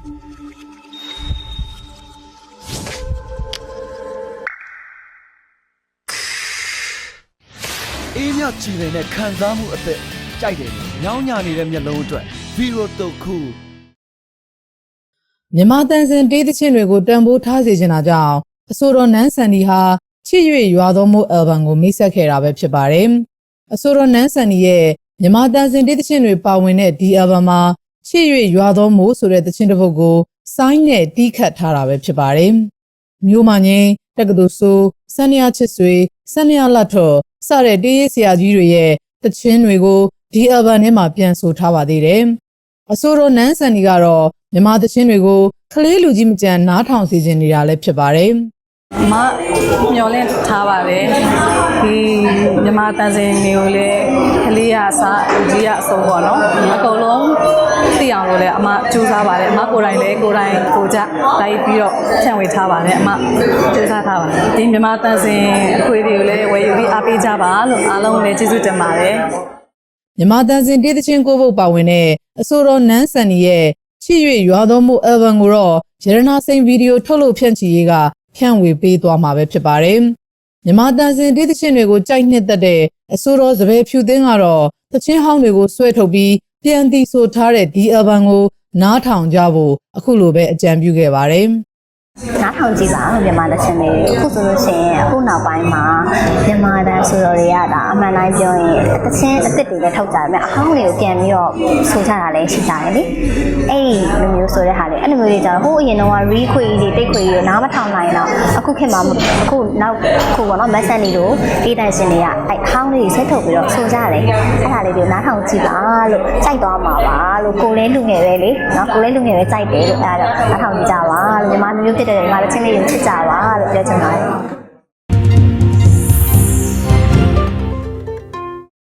အေးမြချီနေတဲ့ခံစားမှုအသက်ကြိုက်တယ်ညောင်းညာနေတဲ့မျက်လုံးအတွက်ဗီရိုတုတ်ခုမြန်မာတန်စင်တေးသချင်းတွေကိုတန်ဖိုးထားစေချင်တာကြောင့်အဆိုတော်နန်းဆန်ဒီဟာချစ်၍ရွာသောမို့အယ်ဘမ်ကိုမိတ်ဆက်ခဲ့တာပဲဖြစ်ပါတယ်။အဆိုတော်နန်းဆန်ဒီရဲ့မြန်မာတန်စင်တေးသချင်းတွေပါဝင်တဲ့ဒီအယ်ဘမ်မှာ ချစ်၍ရွာသောမို့ဆိုတဲ့သချင်းတစ်ပုဒ်ကိုဆိုင်းနဲ့တီးခတ်ထားတာပဲဖြစ်ပါတယ်။မျိုးမငင်းတက္ကသိုလ်ဆိုစန္ဒယာချစ်ဆွေစန္ဒယာလတ်ထော်စတဲ့တေးရေးဆရာကြီးတွေရဲ့သချင်းတွေကိုဒီအယ်ဘမ်ထဲမှာပြန်ဆိုထားပါသေးတယ်။အဆိုတော်နန်းဆန်ဒီကတော့မြန်မာသချင်းတွေကိုကလေးလူကြီးမကြံနားထောင်စေချင်နေတာလည်းဖြစ်ပါတယ်မမျောလင့်ထားပါတယ်ဒီ မြမတန်စင်တွေကိုလည်းကလေးကအစားလူကြီးကအဆုံးပေါ့နော်အကုန်လုံးသိအောင်လို့လည်းအမစူးစမ်းပါတယ်အမကိုယ်တိုင်လည်းကိုယ်တိုင်ကိုကြတိုက်ပြီးတော့ဖြန့်ဝေထားပါတယ်အမစူးစမ်းထားပါတယ်ဒီမြမတန်စင်အခွေတွေကိုလည်းဝယ်ယူပြီးအားပေးကြပါလို့အားလုံးလည်းကျေးဇူးတင်ပါတယ်။မြန်မာတန်စင်တေးသချင်းကိုပုတ်ပါဝင်တဲ့အဆိုတော်နန်းဆန်ဒီရဲ့ချစ်၍ရွာတော်မှုအယ်ဘမ်ကိုတော့ရတနာစိန်ဗီဒီယိုထုတ်လုပ်ဖြန့်ချီရေးကဖြန့်ဝေပေးသွားမှာပဲဖြစ်ပါတယ်။ မြန်မာတန်စင်တေးသချင်းတွေကိုကြိုက်နှစ်သက်တဲ့အဆိုတော်စပယ်ဖြူသင်းကတော့သချင်းဟောင်းတွေကိုဆွဲထုတ်ပြီးပြန်တီဆိုထားတဲ့ဒီအယ်ဘမ်ကိုနားထောင်ကြဖို့အခုလိုပဲအကြံပြုခဲ့ပါတယ်။ နားထောင်ကြည့်ပါမြန်မာလက်ချင်းတွေအခုဆိုလို့ရှိရင်အခုနောက်ပိုင်းမှာမြန်မာတန်ဆိုတော်တွေကဒါအမှန်တိုင်းပြောရင်တချင်းအစ်စ်တွေလည်းထုတ်ကြတယ်မြအဟောင်းတွေကိုပြန်ပြီးတော့ဆိုကြတာလည်းရှိကြတယ်လေအဲ့ဒီလိုမျိုးဆိုတဲ့ဟာတွေအဲ့လိုမျိုးတွေကြတော့ဟိုအရင်တော့ re ခွေကြီးတွေတိတ်ခွေကြီးတွေနားမထောင်နိုင်တော့အခုခေတ်မှာအခုနောက်ခုပေါ့နော်မက်ဆန်ဒီတို့ဒေးတန်ရှင်တွေကအဲ့အဟောင်းလေးတွေဆက်ထုတ်ပြီးတော့ဆိုကြတယ်အဲ့ဒါလေးတွေနားထောင်ကြည့်ပါလို့ကြိုက်သွားမှာပါလို့ကိုယ်လည်းလူငယ်ပဲလေနော်ကိုယ်လည်းလူငယ်ပဲကြိုက်တယ်လို့အဲ့ဒါတော့နားထောင်ကြည့်ကြပါလို့မြန်မာမျိုးဖြစ်တဲ့ညီမတို့ချင်းလေးတွေဖြစ်ကြပါလို့ပြောချင်ပါတယ်